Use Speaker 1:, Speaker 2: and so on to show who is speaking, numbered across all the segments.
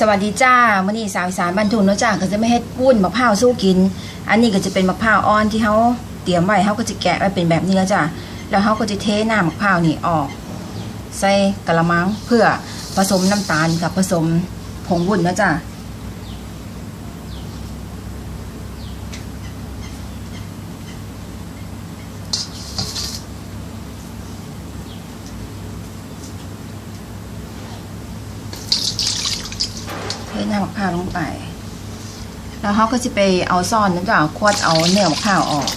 Speaker 1: สวัสดีจ้ามื่อนี้สาวสารบรรทุนเนาะจ้าก็จะไม่ให้วุ้นมะพร้าวสู้กิน อันนี้ก็จะเป็นมะพร้าวอ่อนที่เขาเตรียมไว้เขาก็จะแกะไว้เป็นแบบนี้แล้วจ้าแล้วเขาก็จะเทน้ำมะพร้าวนี่ออก ใส่กระมังเพื่อผสมน้ำตาลกับผสมผงวุ้นนะจ้า เทน้ำมะพร้าวลงไป แล้วเขาก็จะไปเอาซ่อนนะจ้าควดเอาเนื้อมะพร้าวออก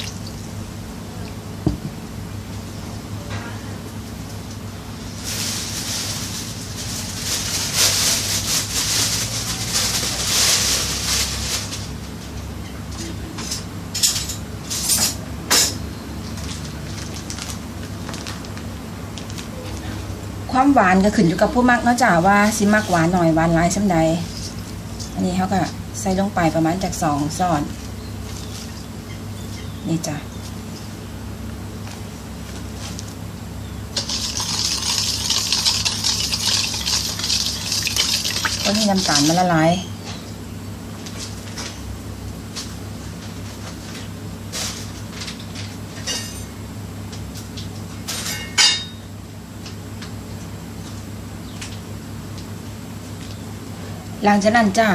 Speaker 1: ความหวานก็ขึ้นอยู่กับผู้มักเนาะจ้าว่าสิมักหวานหน่อยหวานหลายสัใด นนี้เขาก็ใส่ลงไปประมาณจากสองซอน นี่จ้ะก็ให้น้ำตาลมันละลาย หลังจากนั้นจ้า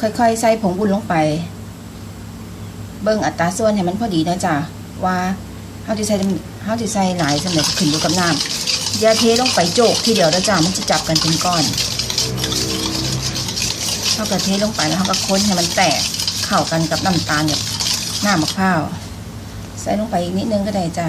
Speaker 1: ค่อยๆ ใส่ผงบุญลงไป เบิ่งอัตราส่วนให้มันพอดีนะจ้าว่าเฮาสิใส่เฮาสิใส่หลายสำเร็จขึ้นอยู่กับน้ำอย่าเทลงไปโจกทีเดียวนะจ้ามันจะจับกันเป็นก้อนเฮาก็เทลงไปแล้วเฮาก็ค้นให้มันแตกเข้ากันกับน้ำตาลกับน้ำมะพร้าวใส่ลงไปอีกนิดนึงก็ได้จ้า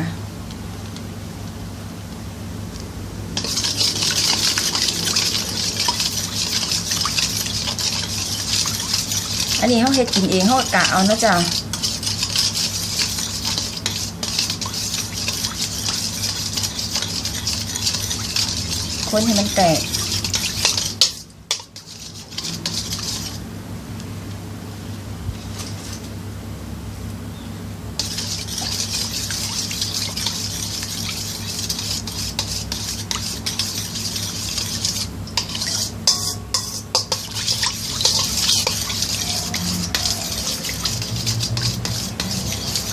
Speaker 1: อันนี้เขาเฮ็ดกินเองเขาก็กะเอานะจ๊ะคนให้มันแตก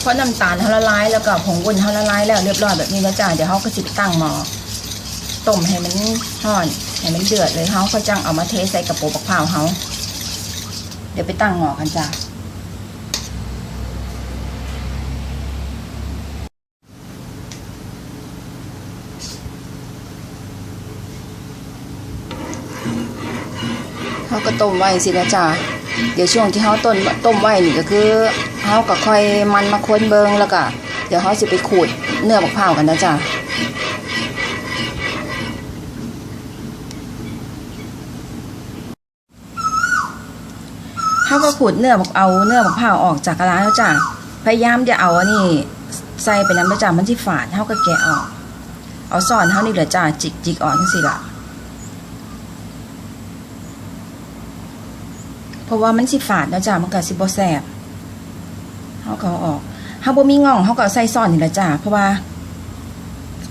Speaker 1: เพราะน้ำตาลเขาละลายแล้วก็ผงวุ้นเขาละลายแล้วเรียบร้อยแบบนี้แล้วจ้ะเดี๋ยวเขาก็สิไปตั้งหม้อต้มให้มันห่อนให้มันเดือดเลยเขาก็จังเอามาเทใส่กระปรงบักพร้าเขาเดี๋ยวไปตั้งหม้อกันจ้ะเขาก็ต้มไว้สินะจ้ะเดี๋ยวช่วงที่เขาต้นต้มไว้นี่ก็คือ เขาก็ค่อยมันมาค้นเบิงแล้วก็เดี๋ยวเขาสิไปขูดเนื้อบักพร้าวกันนะจ้ะเขาก็ขูดเนื้อบักเอาเนื้อบักเผาวออกจากกระลาแล้วจ้ะพยายามจะเอาอันนี้ใส่ไปน้ำแล้วจ้ะมันที่ฝาดเขาก็แกะออก เอาซ่อนเขานี่เหลือจ้ะจิกจิกออกจังสิล่ะเพราะว่ามันสิฝาดแล้วจ้ะมันก็สิบ่แสบ เขาก็เอาออกเขาบ่มีง่องเขาก็ใส่ซ่อนนี่ละจ้าเพราะว่า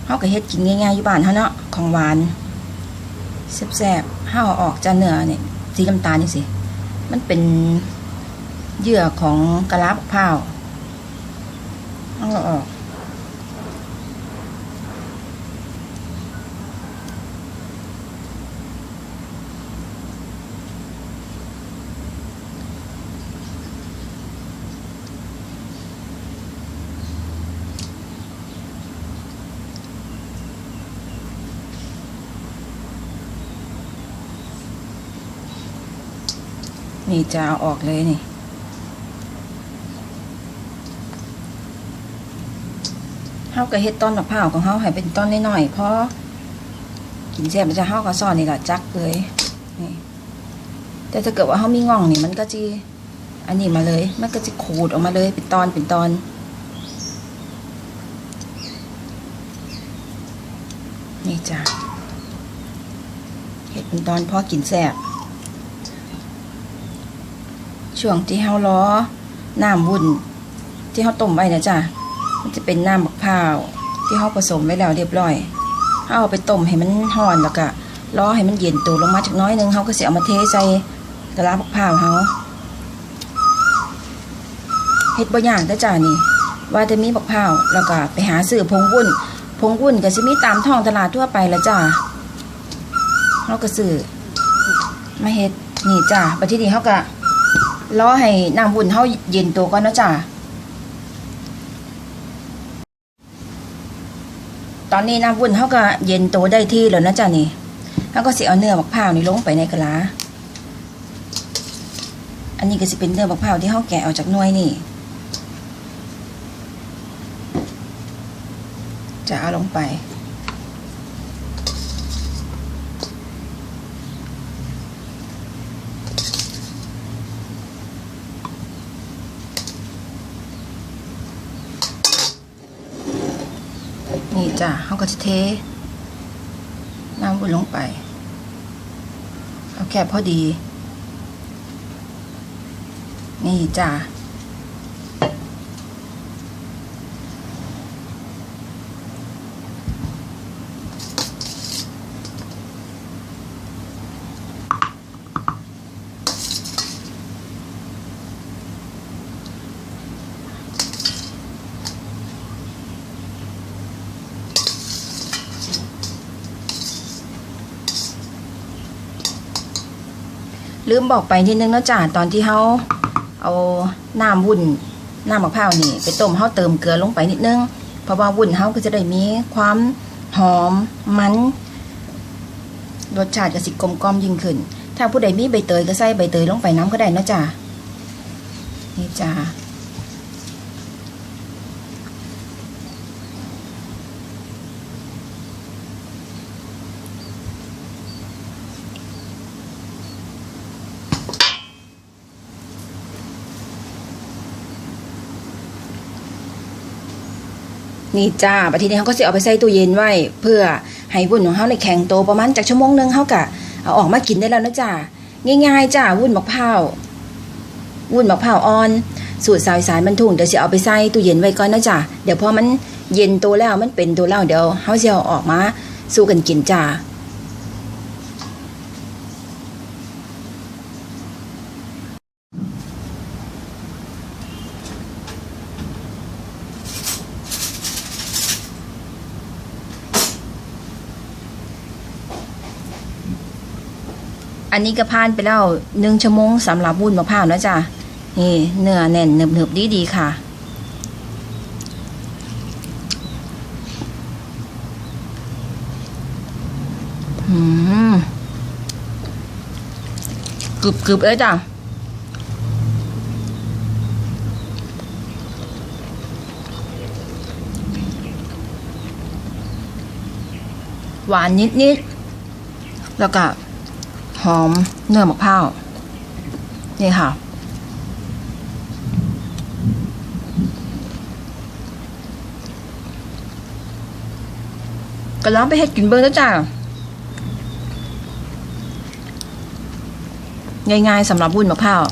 Speaker 1: เขาก็เฮ็ดกินง่ายๆอยู่บ้านเขาเนาะของหวานแซ่บๆเขาเอาออกจ้ะเนื้อนี่สีน้ำตาลนี่สิ มันเป็นเยื่อของกระลาบพร้าวเอาออก นี่จะเอาออกเลยนี่ เฮาก็เฮ็ดต้นมะพร้าวของเฮาให้เป็นต้นน้อยๆเพราะกินแซ่บมันจะเฮาก็ซ่อนนี่ล่ะจักเลยนี่แต่ถ้าเกิดว่าเฮามีง่องนี่มันก็จีอันนี้มาเลย มันก็จะขูดออกมาเลยเป็นตอนเป็นตอนนี่จ้ะเฮ็ดเป็นตอนพอกินแซ่บ ช่วงที่เฮาล้อน้ำวุ้นที่เฮาต้มไว้นะจ้ะมันจะเป็นน้ำมะพร้าว ที่เฮาผสมไว้แล้วเรียบร้อยเฮาเอาไปต้มให้มันร้อนแล้วก็รอให้มันเย็นตัวลงมาจักน้อยนึงเฮาก็สิเอามาเทใส่กะลาบักพร้าวเฮาเฮ็ดบ่ยากเด้อจ้านี่ ว่าจะมีบักพร้าวแล้วก็ไปหาซื้อผงวุ้นผงวุ้นก็สิมีตามท้องตลาดทั่วไปละจ้าเฮาก็ซื้อมาเฮ็ดนี่จ้าบัดที่นี้เฮาก็ รอให้น้ำวุ้นเฮาเย็นตัวก่อนเนาะจ้าตอนนี้น้ำวุ้นเฮาก็เย็นตัวได้ที่แล้วนะจ้านี่เฮาก็สิเอาเนื้อบักพร้าวนี่ลงไปในกะลาอันนี้ก็สิเป็นเนื้อบักพร้าวที่เฮาแกะออกจากหน่วยนี่จะเอาลงไป นี่จ้ะเขาก็จะเทน้ำอุ่นลงไป เอาแค่พอดี นี่จ้ะ ลืมบอกไปนิดนึงนะจ้าตอนที่เขาเอาน้ำวุ่นน้ำมะพร้าวนี่ ไปต้มเขาเติมเกลือลงไปนิดนึง เพราะว่าวุ่นเขาก็จะได้มีความหอมมันรสชาติก็สิกลมกลอมยิ่งขึ้น ถ้าผู้ใดมีใบเตยก็ใส่ใบเตยลงไปน้ำก็ได้นะจ้านี่จ้า นี่จ้าบัดทีนี้เขาก็จะเอาไปใส่ตู้เย็นไว้ เพื่อให้วุ้นของเขาในแข็งโตประมาณจากชั่วโมงหนึงเขากะเอาออกมากินได้แล้วนะจ้าง่ายๆจ้าวุ้นมะพร้าววุ้นมะพร้าวอ่อน สูตรสาวสารบรรทุนเดี๋ยวจะเอาไปใส่ตู้เย็นไว้ก่อนนะจ้าเดี๋ยวพอมันเย็นโตแล้วมันเป็นโตแล้วเดี๋ยวเขาจะเอาออกมา สู้กันกินจ้า อันนี้ก็ผ่านไปแล้วหนึ่งชั่วโมงสำหรับวุ้นมะพร้าวนะจ๊ะนี่เนื้อแน่นหนึบๆดีดีค่ะ อืมกรึบกรึบๆเลยจ้ะหวานนิดๆแล้วก็ หอมเนื้อมะพร้าวนี่ค่ะ ก็ลองไปเฮ็ดกินเบิ่งแล้วจ้าง่ายๆสำหรับวุ้นมะพร้าว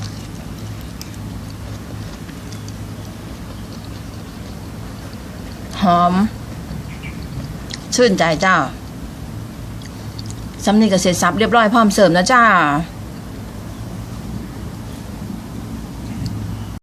Speaker 1: หอม ชื่นใจเจ้า สำนีก็เสร็จสับเรียบร้อยพร้อมเสริมนะจ้า